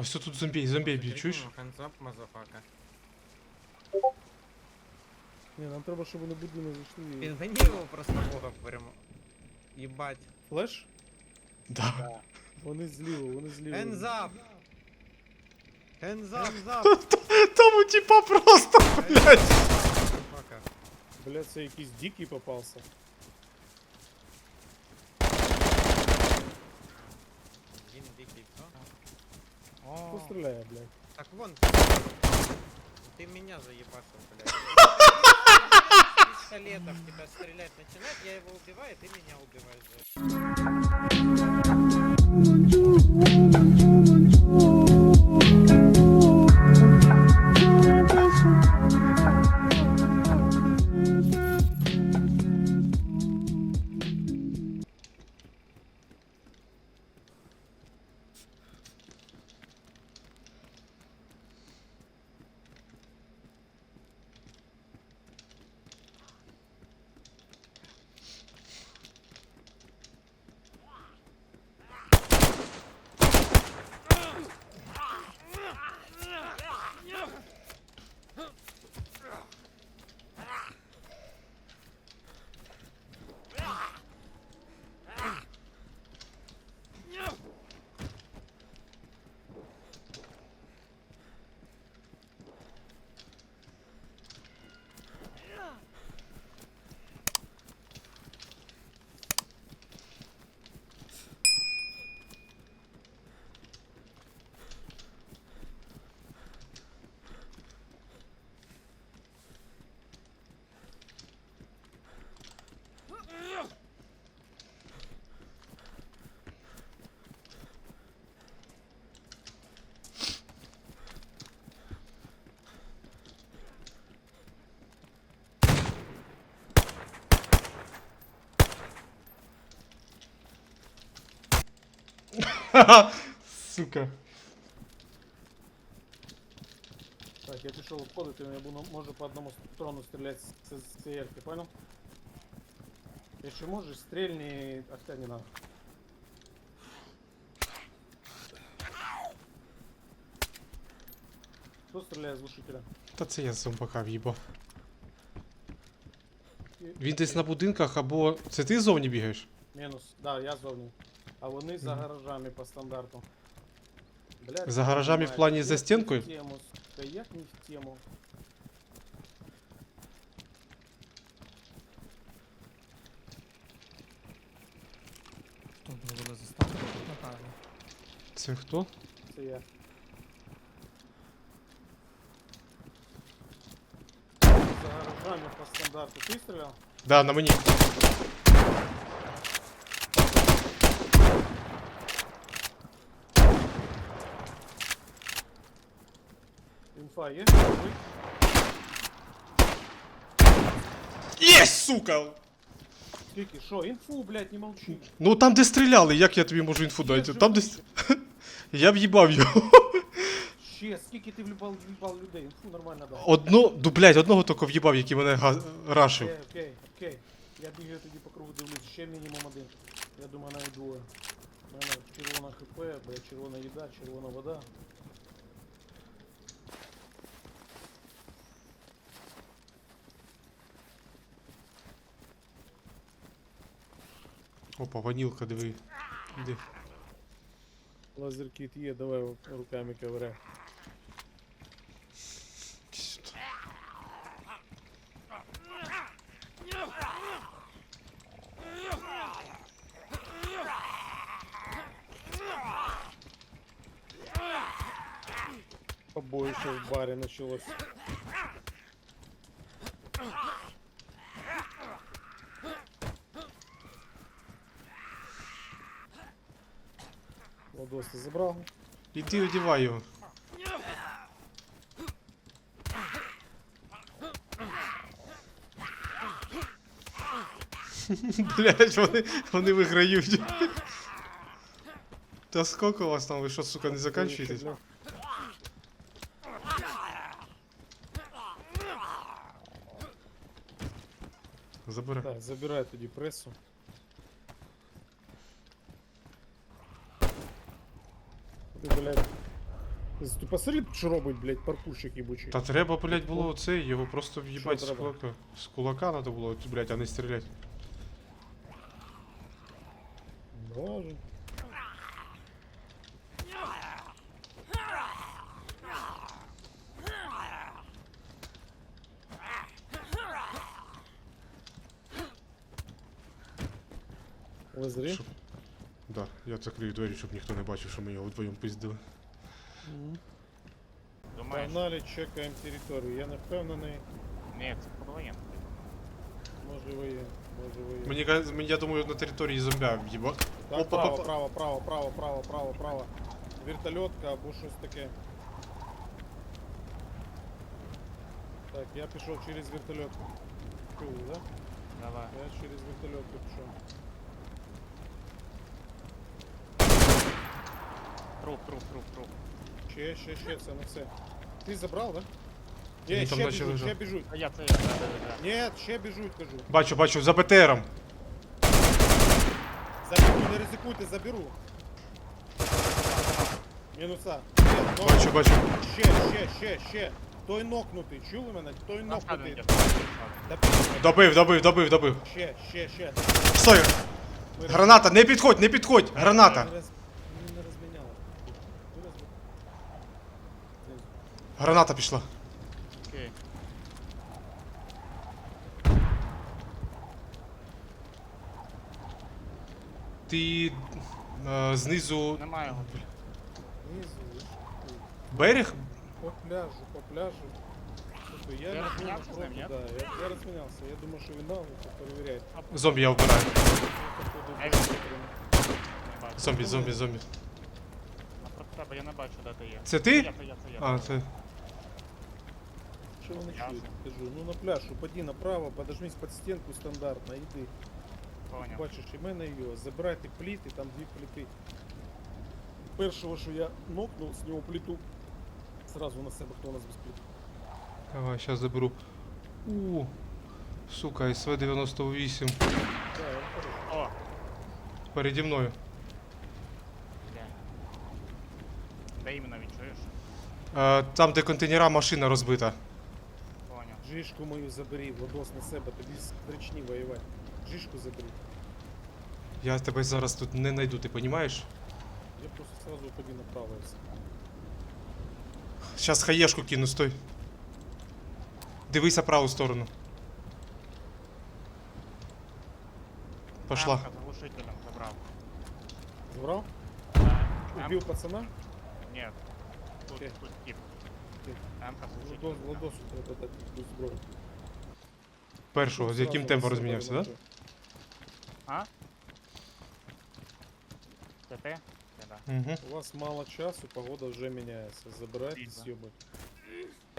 Ось тут зомбій, зомбій б'є, чуєш? Ханзап, мазафака. Ні, нам треба, щоб вони будинок зайшли. Він мені його просто бога прямо. Єбать. Флеш? Да. Вони зліво, вони зліво. Хензап! Хензап, зап! Там у типа просто, блядь. Мазафака. Бля, це якийсь дикий попався. Хто О, стріляє, блядь? так вон. Ты меня заебашил, блядь. Из пистолета в тебя стрелять начинает, я его убиваю, ты меня убиваешь. Сука. Так, я пішов обходити, я буду, можу по одному сторону стріляти з, цієї арки, понял? Якщо можеш, стрільні, а хотя не надо. Хто стріляє з глушителя? Та це я зомбака в'їбав. Він десь на будинках або. Це ти зовні бігаєш? Мінус, да, я зовні. А вони за гаражами по стандарту. Блядь, За гаражами в плані за стінкою? Сука, як не в тему. Тут були заставки тут напевно. Це хто? Це я. За гаражами по стандарту. Ти стріляв? Да, на мені. Є? Є, сука! Скільки? Що? Інфу, блядь, не молчи. Ну там, де стріляли, як я тобі можу інфу дати? Там десь. ще. Я в'їбав його. Ще, скільки ти влюбав, влюбав людей? Інфу нормально дай. Одно, ну блядь, одного тільки в'їбав, який мене га... рашив. Окей, окей, окей. Я бігаю тоді по кругу дивлюсь, ще мінімум один. Я думаю, навіть двоє. У мене червона хп, червона їда, червона вода. Опа, ванілка, диви. Іди. Лазеркіт є, давай руками ковыряй. Побоище в баре началось. Ти забрав? Іди одівай його. Блять, вони, вони виграють. Та скільки у вас там, ви що, сука, не заканчуєтесь? Забирай. Так, забирай тоді пресу. Ти, блядь, Ти посмотри, що робить, блядь, паркурщик єбучий. Та треба, блядь, було це, його просто в'їбать з треба? кулака. З кулака треба було, блядь, а не стріляти. Лазарі? Щоб- Да, я закрию двері, щоб ніхто не бачив, що ми його вдвоєм пиздили. Думаєш? Погнали, чекаємо територію. Я не впевнений, Ні, це подвоєнно. може ви є, може ви є. Мені каз- мені- я думаю, на території зомбя в'їба. Так, Опа, право, опа. право, право, право, право, право, право. Вертольотка або щось таке. Так, я пішов через вертольотку. Чули, да? Давай. Я через вертольотку пішов. Труп, труп, труп, труп. Ще, ще, ще, це не все. Ти забрав, да? Ні, там ще біжуть, лежав. ще біжуть. А я це я, да, да, да. Ні, ще біжуть, кажу. Бачу, бачу, за БТРом. Заберу, не ризикуйте, заберу. Мінуса. Нок. Бачу, бачу. Ще, ще, ще, ще. Той нокнутий, чули мене? Той На нокнутий. йде. Добив. Добив, добив, добив, добив. Ще, ще, ще. Стой! Граната, не підходь, не підходь! Граната! Не, роз... не, не розміняли. Не розмі- Знизу. Граната пішла. Окей. Ти е, знизу Немає його. Знизу, берег? По пляжу, по пляжу. Слухай, я не ним, ні? Да, я, я розмінявся. Я думаю, що він дав, це перевіряє. Зомбі я вбираю. Я Не бачу. Зомбі, зомбі, зомбі. Напроти тебе, я не бачу, де ти є. Це Це ти? я, це я, це я. А, це. Що вони чують? Кажу, ну на пляж, упади направо, подожмись під стінку стандартно, йди. Поняв. Бачиш, і мене його, забирайте пліти, там дві пліти. Першого, що я нокнув, з нього пліту. Сразу на себе, хто у нас без пліт. Давай, зараз заберу. У, сука, СВ-98 Да, я хороший. О, переді мною. де? Де іменно відчуєш? Е, там, де контейнера, машина розбита. Жишку мою забери, Владос на себе, тобі стрічні воювати. Жишку забери. Я тебе зараз тут не знайду, ти розумієш? Я просто сразу упади направо. Зараз хаєшку кину, стой. Дивися праву сторону. Пошла. Амка з глушителем забрав. Забрав? Убил пацана? Ні. Тут, Окей. тут тип. Емка Владос, глушителем. Владосу треба дати якусь зброю. Першого, з яким темпом розмінявся, так? Да? А? Це ти? Ти, да. Угу. У вас мало часу, погода вже міняється. Забирайте, Видно. съебать.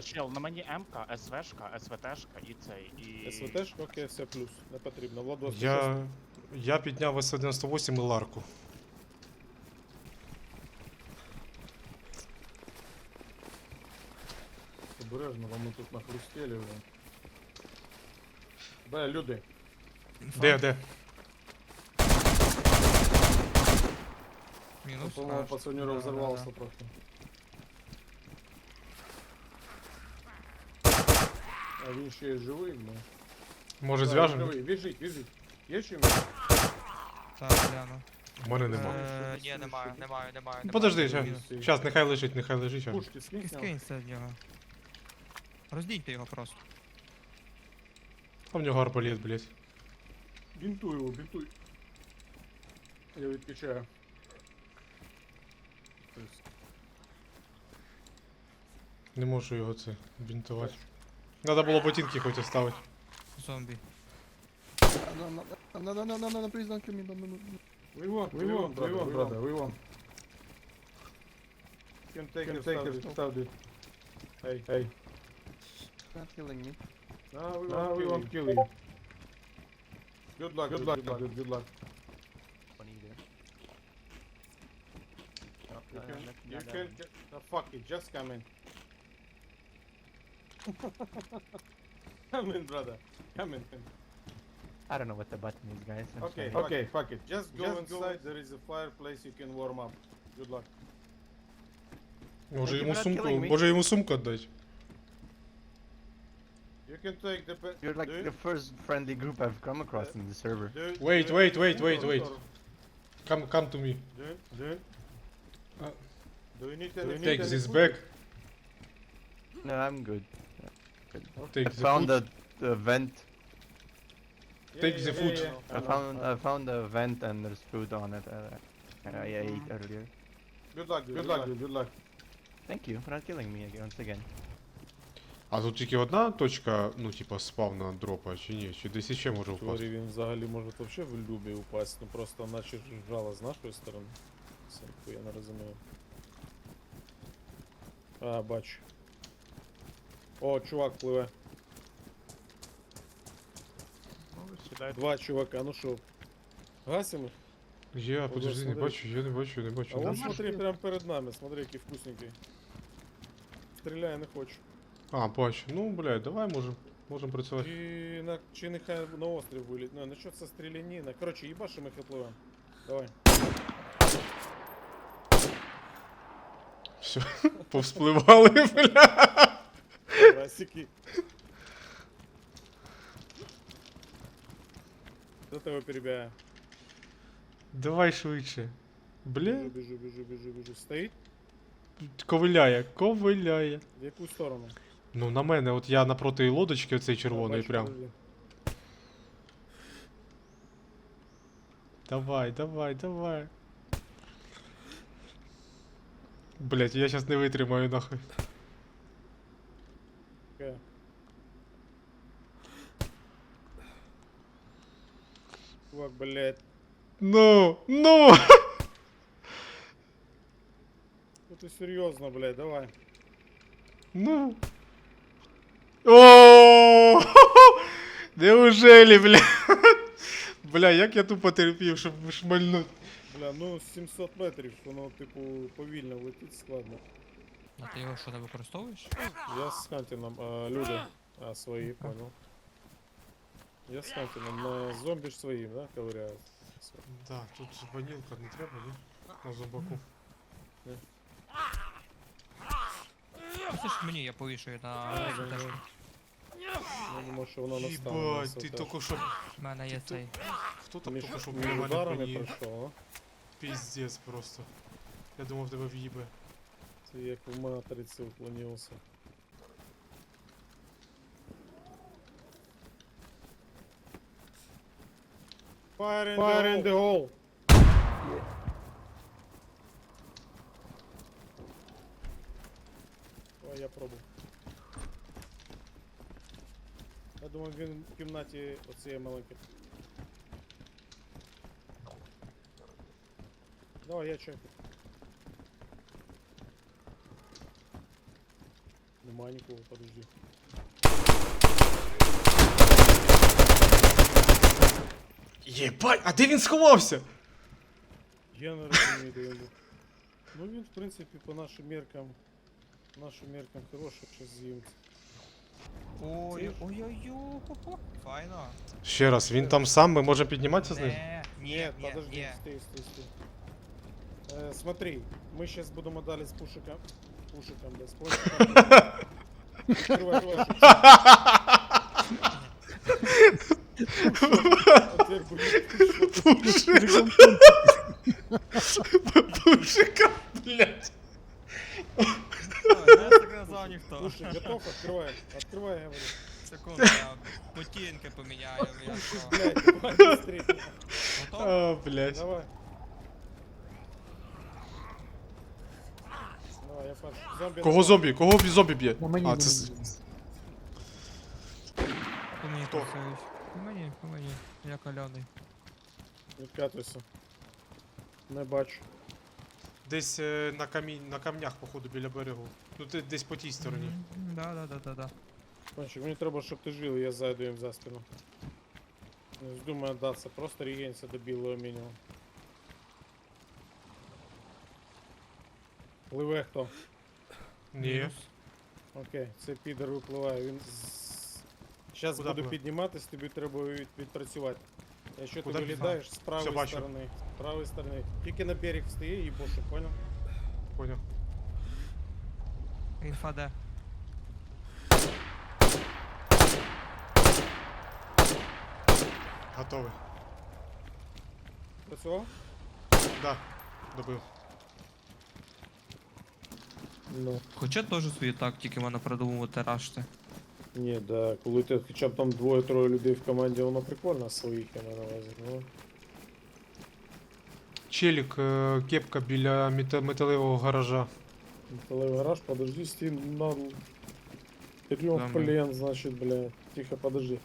Чел, на мені М-ка, СВшка, СВТшка і цей, і... СВТ, окей, все плюс. Не потрібно. Владос, Я, я підняв СВ-98 і Ларку. Обережно, вам ми тут нахрустели вже. Де люди? Де, де? Мінус. По-моєму, аж. пацанюра Да, да, взорвался да. просто. А він ще й живий, ну. Може Да, зв'яжемо? живий. Біжить, біжить. Є чим? Так, гляну. У мене нема. Е, Ні, Ні, немає, немає, немає. Ну, Подожди, немає, щас. мінус. Щас, нехай лежить, нехай лежить. щас. Пушки скинь. сняв? Скинься від нього. Роздійте його просто. А в нього арбалет, блядь. Бінтуй його, бінтуй. Я. Тобто, Не можу його це бінтувати. Надо було ботинки хоч оставити. Зомбі. No, please don't kill me. No, no, no. We won, we won, we won, brother, we won. Can take Can take stop it, it. Hey, hey. Not killing me. No, we won't, we won't kill you. Good luck, good luck, good, good luck. Funny idea. You can, you can, no, fuck it, just come in. come in, brother. Come in. I don't know what the button is, guys. I'm Okay, sorry. okay, fuck it. Just go inside. There is a fireplace. You can warm up. Good luck. Може Thank you йому for not сумку, killing me. може йому сумку віддати. You can take the pe- You're like do the first friendly group I've come across in the server. do it- Wait, do it- wait, wait, do wait, it, wait. or- Come, come to me. Do it, do it. Uh, Do you need any Take any this food? back. No, I'm good. Take I the found food. a, a vent. Yeah, Take yeah, the yeah, food. yeah, I found. I found a vent and there's food on it. Uh, and I ate earlier. Good luck, dude. Good luck, dude. Good luck. Thank you for not killing me again, once again. А тут тільки одна точка, ну, типа, спавна дропа, чи ні? Чи десь іще може впасти? Теорії він взагалі може взагалі в любі упасть, ну просто наче ж жало з нашої сторони. Це я не розумію. А, бачу. О, чувак пливе. Ну, сідайте. Два чувака, ну що? Гасимо? їх? Я, подожди, не смотри. бачу, я не бачу, не бачу. А не вон бачу. смотри, прям перед нами, смотри, який вкусненький. Стріляє не хочу. А, бачу. Ну, блядь, давай можем. Можем працювати. Чи, на, чи нехай на острів виліт. Ну, насчет це стрілянина. Коротше, їбашимо їх і пливемо. Давай. Все, повспливали, бля. Расики. До тебе перебігає. Давай швидше. Бля, Біжу, біжу, біжу, біжу, біжу. Стоїть? ковиляє, ковиляє. В яку сторону? Ну, на мене, от я напроти лодочки, оцей червоний Бачу, прям. Давай, давай, давай. Блять, я сейчас не витримаю нахуй. Чувак, блядь. Ну, ну! Ну ти серйозно, блядь, давай. Ну. О! Неужели, бля? Бля, як я тупо терпів, щоб шмальнуть. Бля, ну 700 метрів, воно, типу, повільно летить складно. А ти його що не використовуєш? Я з Хантином, а, люди, а свої, понял. Я з Хантином, на зомбі ж своїм, да, ковыряють. Да, тут ванілка не треба, ні? На зубаку. Пустиш мені, я повішую на да. Я думаю, що воно настане. на Єбать, ти тільки що... У мене є цей. Хто там Між, тільки що між мене ударами пройшов. Піздець просто. Я думав тебе в'їбе. Це як в матриці уклонився. Fire in, Fire in the hole! Ой, я пробував. Я думаю, він в кімнаті оцієї маленької. Давай, я чекаю. Нема нікого, подожди. Єбать, а де він сховався? Я не розумію, де він був. Ну він, в принципі, по нашим меркам. Нашим меркам хороший, що з'їм. Ой, ой-ой-ой, хо-хо. Файно. Ще раз, він там сам, ми можемо підніматися з ним? Не, ні, Нет, ні, подожди, ні. стой, стой, стой. Э, смотри, мы сейчас будем дали с пушиком. Пушиком, да, с пушиком. Открывай, открывай. А я. Зомби. Кого зомбі? Кого зомбі б'є? А, це... с- По мені Хто? По мені, по мені. Я каляний. Відкатуйся. Не бачу. Десь е, на, камінь, на камнях, походу, біля берегу. Ну, ти десь по тій стороні. Да, да, да, да, да. Кончик, мені треба, щоб ти жив, я зайду їм за спину. Не вздумай отдаться, просто регенься до білого мінімум. Пливе хто? Ні. Мінус. Окей, це підер випливає, він Зараз Куда буду пливе? підніматись, тобі треба від- відпрацювати. Якщо ти Куда пливе? вилітаєш з правої бачу. сторони. З правої сторони. Тільки на берег встає і бошу, понял? Поняв. Інфа де? Готовий. Працював? Да, добив. Ну, Хоча теж свої тактики мене придумувати рашти. ні, да, коли ти хоча б там двоє-троє людей в команді, воно прикольно своїх я маю на увазі. Ну, Челік, е, кепка біля мета- металевого гаража. металевий гараж, подожди, стін на... Берем Да, плен, значит, бля. Тихо, подожди.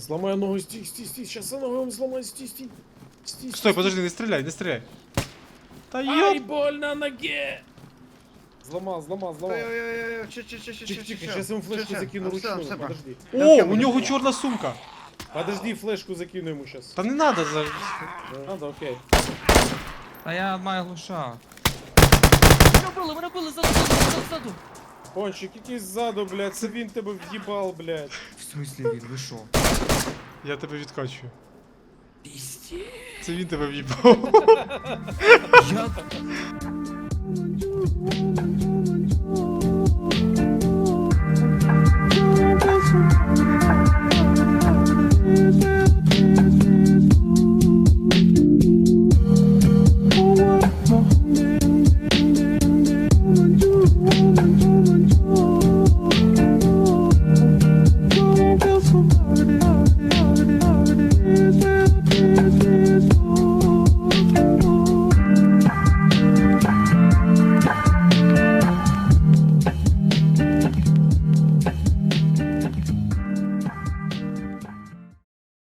Сломай ногу, стій, стій, стій, сейчас я ногу вам сломаю, стій, стій. Стій, стій, Стой, подожди, не стріляй, не стріляй. Та Ай, больно ноге! Зломав, зломав, зломав. Ой-ой-ой, чи чи чи чи Тихо, тихо, сейчас ему флешку закину ручную, подожди. О, у нього чорна сумка. Подожди, флешку закину ему сейчас. Та не надо за. Надо, окей. Та я маю глушак. Мене били, мене били, ззаду, ззаду, ззаду. Пончик, якийсь ззаду, блядь, це він тебе в'їбав, блядь. В смислі він, ви шо? Я тебе відкачую. Пізді. Це він тебе в'їбав. Я... woman, woman, woman, woman.